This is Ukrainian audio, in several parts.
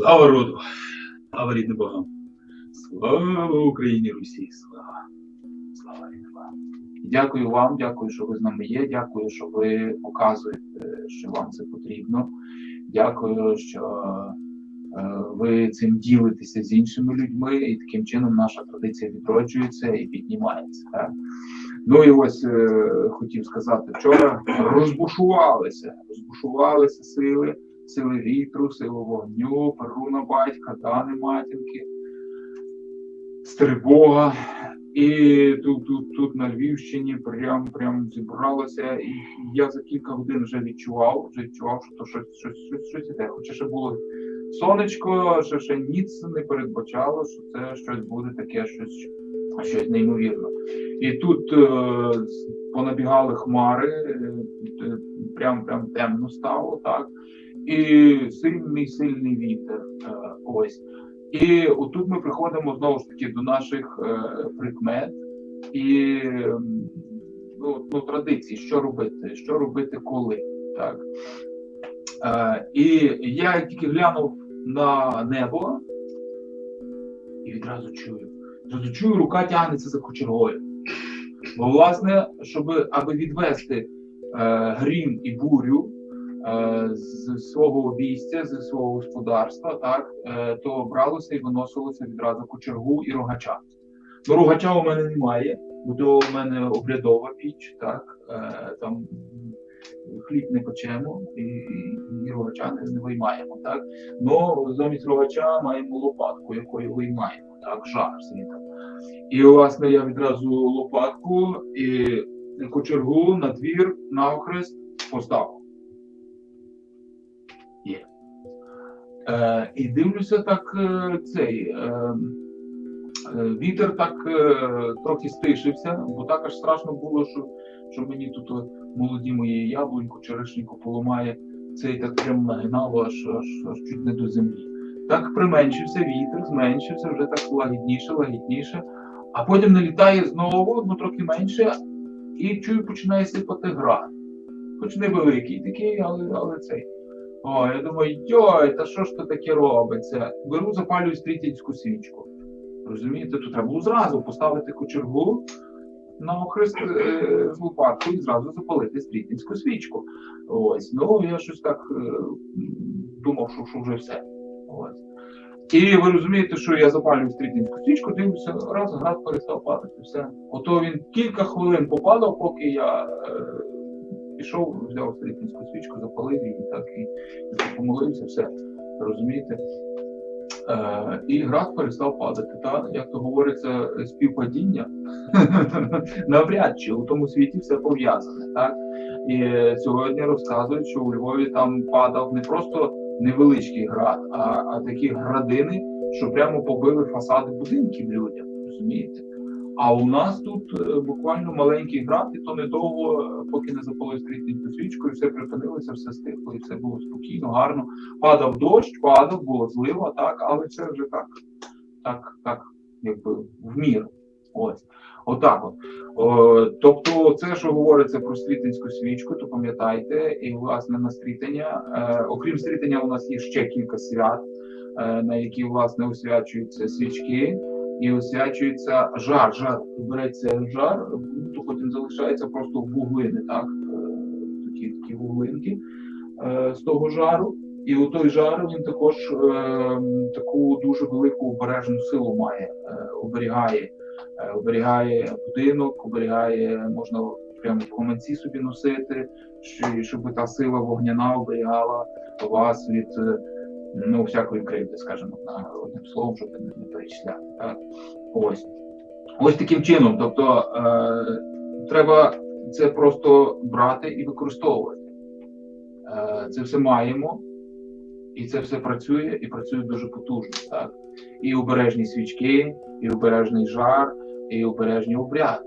Слава роду! Слава рідним Богам! Слава Україні Русі! Слава! Слава рідним Богам! Дякую вам, дякую, що ви з нами є. Дякую, що ви показуєте, що вам це потрібно. Дякую, що е, ви цим ділитеся з іншими людьми, і таким чином наша традиція відроджується і піднімається. Ну і ось е, хотів сказати, вчора розбушувалися, розбушувалися сили сили вітру, сили вогню, Перуна батька, Дани матінки, Стрибога. І тут, тут, тут на Львівщині прям прям зібралося, і я за кілька годин вже відчував, вже відчував, що то щось щось, щось, щось іде. Хоча ще було сонечко, ще ще ніц не передбачало, що це щось буде таке, щось щось неймовірне. І тут е, понабігали хмари, е, прям прям темно стало, так і сильний сильний вітер. Е, ось. І отут ми приходимо знову ж таки до наших е, прикмет і ну, ну, традицій, що робити, що робити коли. Так? Е, І я тільки глянув на небо і відразу чую. Відразу чую, рука тягнеться за кочергою. Бо, власне, щоб аби відвести е, грім і бурю. Е, з свого обійстя, з свого господарства, так е, то бралося і виносилося відразу кочергу і рогача. Ну, рогача у мене немає, бо то у мене обрядова піч, так е, там хліб не печемо і, і рогача не, не виймаємо. так. Но замість рогача маємо лопатку, якою виймаємо, так, жар світом. І власне я відразу лопатку і кочергу на двір, на охрест поставив. Е, І дивлюся так е, цей е, е, вітер так е, трохи стишився, бо так аж страшно було, що що мені тут молоді мої яблуньку, черешеньку поламає, цей так прям нагинало аж, аж, аж чуть не до землі. Так применшився вітер, зменшився, вже так лагідніше, лагідніше, а потім налітає знову, ну трохи менше, і чую, починає сипати град. Хоч невеликий такий, але, але цей. О, я думаю, йой, та що ж то таке робиться? Беру, запалюю стрітінську свічку. Розумієте, тут треба було зразу поставити кочергу на охрест е, з лопаткою і зразу запалити стрітінську свічку. Ось, ну я щось так е, думав, що, що вже все. Ось. І ви розумієте, що я запалюю стрітінську свічку, дивлюся, раз град перестав падати. все. Ото він кілька хвилин попадав, поки я. Пішов, взяв стрітницьку свічку, запалив її, так і помолився, все. Розумієте? Е, І град перестав падати. Та, Як то говориться, співпадіння навряд чи у тому світі все пов'язане. так? І сьогодні розказують, що у Львові там падав не просто невеличкий град, а, а такі градини, що прямо побили фасади будинків людям. Розумієте? А у нас тут е, буквально маленький град, то недовго, е, поки не запалив стрітненьку свічку, і все припинилося, все стихло, і все було спокійно, гарно. Падав дощ, падав, було злива, так, але це вже так, так, так, якби в міру. Ось. Отак от. О, тобто, це, що говориться про стрітинську свічку, то пам'ятайте, і власне на стрітення, е, окрім стрітення, у нас є ще кілька свят, е, на які власне освячуються свічки і освячується жар. Жар береться жар, то потім залишається просто вуглини, так? Е, такі такі вуглинки е, з того жару. І у той жар він також е, таку дуже велику обережну силу має, оберігає, оберігає будинок, оберігає, можна прямо в команці собі носити, щоб та сила вогняна оберігала вас від. Ну, всякої кривди, скажімо, одним словом, щоб не, не перечисляти. Так? Ось Ось таким чином. Тобто е, треба це просто брати і використовувати. Е, Це все маємо, і це все працює, і працює дуже потужно. Так? І обережні свічки, і обережний жар, і обережні обряди.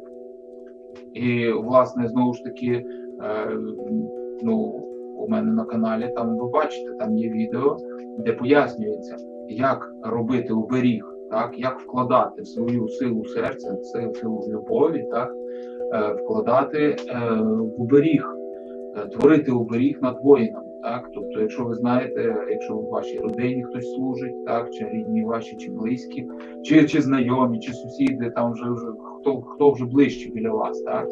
І, власне, знову ж таки, е, ну, у мене на каналі там ви бачите, там є відео де пояснюється, як робити оберіг, так, як вкладати в свою силу серця, силу любові, так, е, вкладати е, в оберіг, е, творити оберіг над воїнами. Так, тобто, якщо ви знаєте, якщо в вашій родині хтось служить, так, чи рідні ваші, чи близькі, чи, чи знайомі, чи сусіди, там вже вже хто хто вже ближче біля вас, так.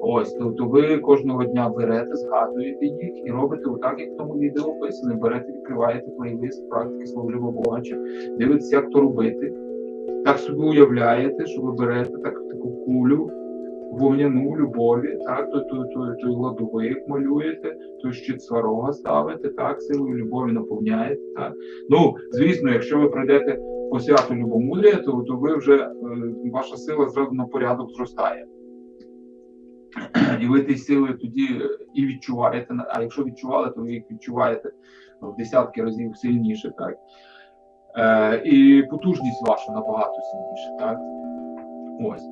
Ось, то, то ви кожного дня берете, згадуєте їх і робите отак, як в тому відео описано. Берете, відкриваєте плейлист практики словлива Богача, дивитеся, як то робити. Так собі уявляєте, що ви берете так, таку кулю, вогняну любові, так, той, той, той, той ладовик малюєте, той щит сварога ставите, так, силою любові наповняєте. Так. Ну, звісно, якщо ви пройдете по святу любомудрія, то, то ви вже е, ваша сила зразу на порядок зростає. І ви ті сили тоді і відчуваєте, а якщо відчували, то ви їх відчуваєте в десятки разів сильніше, так. Е, і потужність ваша набагато сильніша, так. Ось.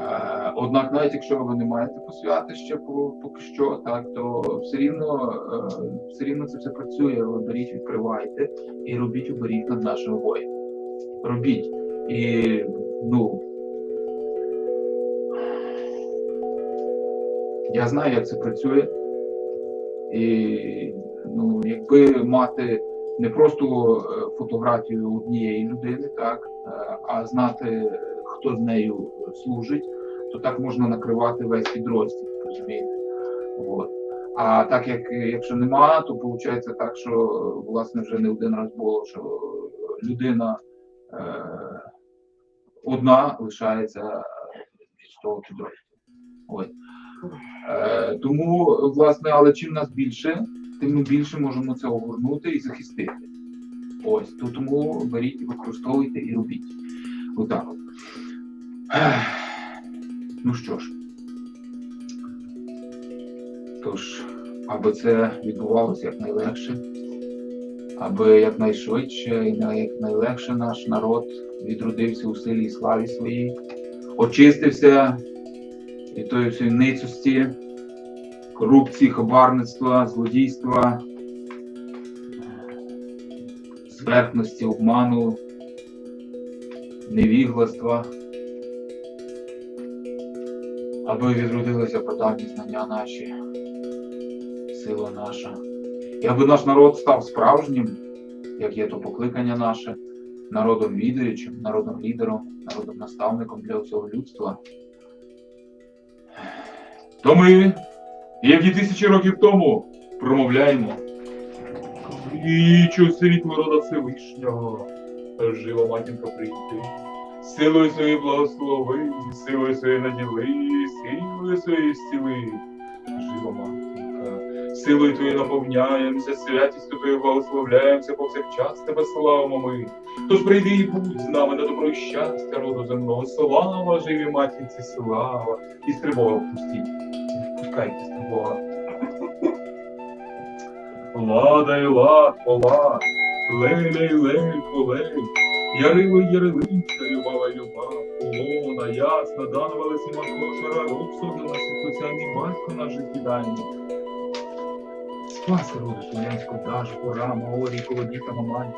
Е, однак, навіть якщо ви не маєте посвяти ще поки що, так, то все рівно, е, все рівно це все працює. Беріть, відкривайте і робіть оберіг над нашими воїнами. Робіть. І ну. Я знаю, як це працює. І ну, якби мати не просто е, фотографію однієї людини, так, е, а знати, хто з нею служить, то так можна накривати весь підрозділ, розумієте? От. А так як якщо нема, то виходить так, що власне вже не один раз було, що людина е, одна лишається з того підрозділу. Е, тому, власне, але чим нас більше, тим ми більше можемо це огорнути і захистити. Ось, то тому беріть, використовуйте і робіть. Отак от. Ну що ж. Тож, аби це відбувалося якнайлегше, аби якнайшвидше і на- якнайлегше наш народ відродився у силі і славі своїй, очистився від тої всієї ницості, корупції, хабарництва, злодійства, зверхності, обману, невігластва, аби відродилися прадавні знання наші, сила наша. І аби наш народ став справжнім, як є то покликання наше, народом відаючим, народом лідером, народом наставником для всього людства. То ми, як і тисячі років тому, промовляємо. Річу світло рода Всевишнього, жива матінка прийти. Силою своєї благослови, силою своєї наділи, силою своєї стіли, Жива матінка, силою твоєю наповняємося, святістю твоєю благословляємося, повсякчас тебе славимо ми. Тож прийди і будь з нами на добро і щастя роду земного. Слава живій матінці, слава! І стрибога впустіть. Пускайте стрибога. Лада і лад, полад, леля й лелько, лель, Ярило ярилинця, любава люба, Полона, ясна, кошера, рук согнена світлоця, мій батько наш життєдальний. Спаси роду Слов'янську, даш, пора, маорі, колодіта, мамань.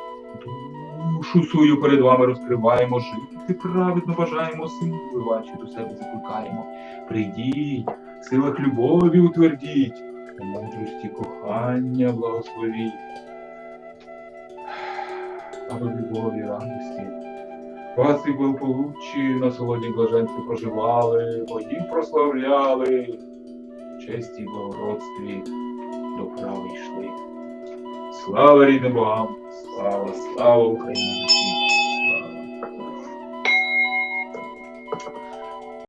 Душу свою перед вами розкриваємо, жити праведно бажаємо, сили ваші до себе закликаємо. Прийдіть, в силах любові утвердіть, у мудрості кохання благословіть. Аби в любові радості. Вас і благополуччі на солодній блаженстві проживали, богів прославляли, честі й благородстві до прави йшли. Слава рідним богам! Слава, слава Україні!